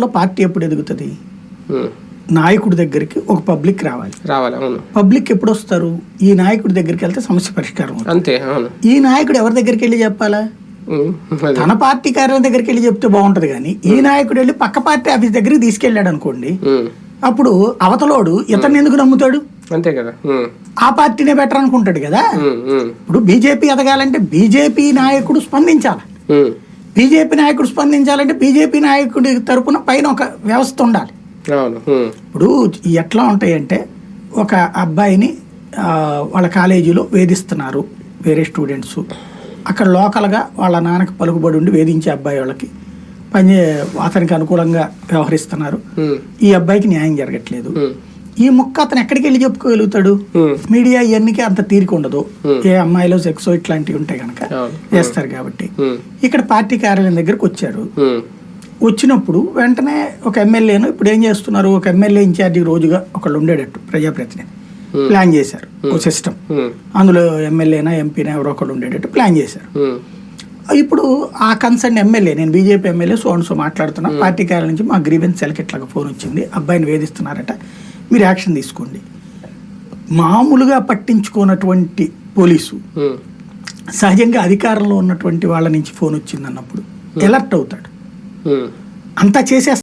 లోపల పార్టీ ఎప్పుడు ఎదుగుతుంది. నాయకుడి దగ్గరికి ఒక పబ్లిక్ రావాలి రావాలి అవును పబ్లిక్ ఎప్పుడు వస్తారు ఈ నాయకుడి దగ్గరికి వెళ్తే సమస్య పరిష్కారం అవుతుంది అంతే అవును ఈ నాయకుడు ఎవరి దగ్గరికి వెళ్ళి చెప్పాలా ఉమ్. అదే. తన పార్టీ కార్యాలయం దగ్గరికి వెళ్ళి చెప్తే బాగుంటది కానీ ఈ నాయకుడు వెళ్ళి పక్క పార్టీ ఆఫీస్ దగ్గరికి తీసుకెళ్ళాడు అనుకోండి ఉమ్. అప్పుడు అవతలోడు ఇతన్ని ఎందుకు నమ్ముతాడు అంతే కదా ఉమ్. ఆ పార్టీనే బెటర్ అనుకుంటాడు కదా ఉమ్. ఉమ్. ఇప్పుడు బీజేపీ ఎదగాలంటే బీజేపీ నాయకుడు స్పందించాలి ఉమ్. బీజేపీ నాయకుడు స్పందించాలంటే బీజేపీ నాయకుడి తరపున పైన ఒక వ్యవస్థ ఉండాలి. ఇప్పుడు ఎట్లా ఉంటాయంటే ఒక అబ్బాయిని వాళ్ళ కాలేజీలో వేధిస్తున్నారు వేరే స్టూడెంట్స్ అక్కడ లోకల్గా వాళ్ళ నాన్నకి పలుకుబడి ఉండి వేధించే అబ్బాయి వాళ్ళకి పని అతనికి అనుకూలంగా వ్యవహరిస్తున్నారు. ఈ అబ్బాయికి న్యాయం జరగట్లేదు. ఈ ముక్క అతను ఎక్కడికి వెళ్ళి చెప్పుకోగలుగుతాడు. మీడియా ఇవన్నీకి అంత తీరిక ఉండదు. ఏ అమ్మాయిలో సెక్సో ఇట్లాంటివి ఉంటాయి కనుక. చేస్తారు కాబట్టి. ఇక్కడ పార్టీ కార్యాలయం దగ్గరకు వచ్చారు. వచ్చినప్పుడు వెంటనే ఒక ఎమ్మెల్యేను ఇప్పుడు ఏం చేస్తున్నారు ఒక ఎమ్మెల్యే ఇన్ఛార్జి రోజుగా ఒకళ్ళు ఉండేటట్టు ప్రజాప్రతినిధి. ప్లాన్ చేశారు ఓ సిస్టమ్. అందులో ఎమ్మెల్యేనా ఎంపీనా ఎవరో ఒకళ్ళు ఉండేటట్టు ప్లాన్ చేశారు. ఇప్పుడు ఆ కన్సర్న్ ఎమ్మెల్యే నేను BJP MLA so and so మాట్లాడుతున్నా పార్టీ కార్యాలయం నుంచి మా గ్రీవెన్స్ సెల్కి ఇట్లాగా ఫోన్ వచ్చింది అబ్బాయిని వేధిస్తున్నారట మీరు యాక్షన్ తీసుకోండి మామూలుగా పట్టించుకోనటువంటి పోలీసు. సహజంగా అధికారంలో ఉన్నటువంటి వాళ్ళ నుంచి ఫోన్ వచ్చింది అన్నప్పుడు ఎలర్ట్ అవుతాడు. అంతా చేసేస్తారు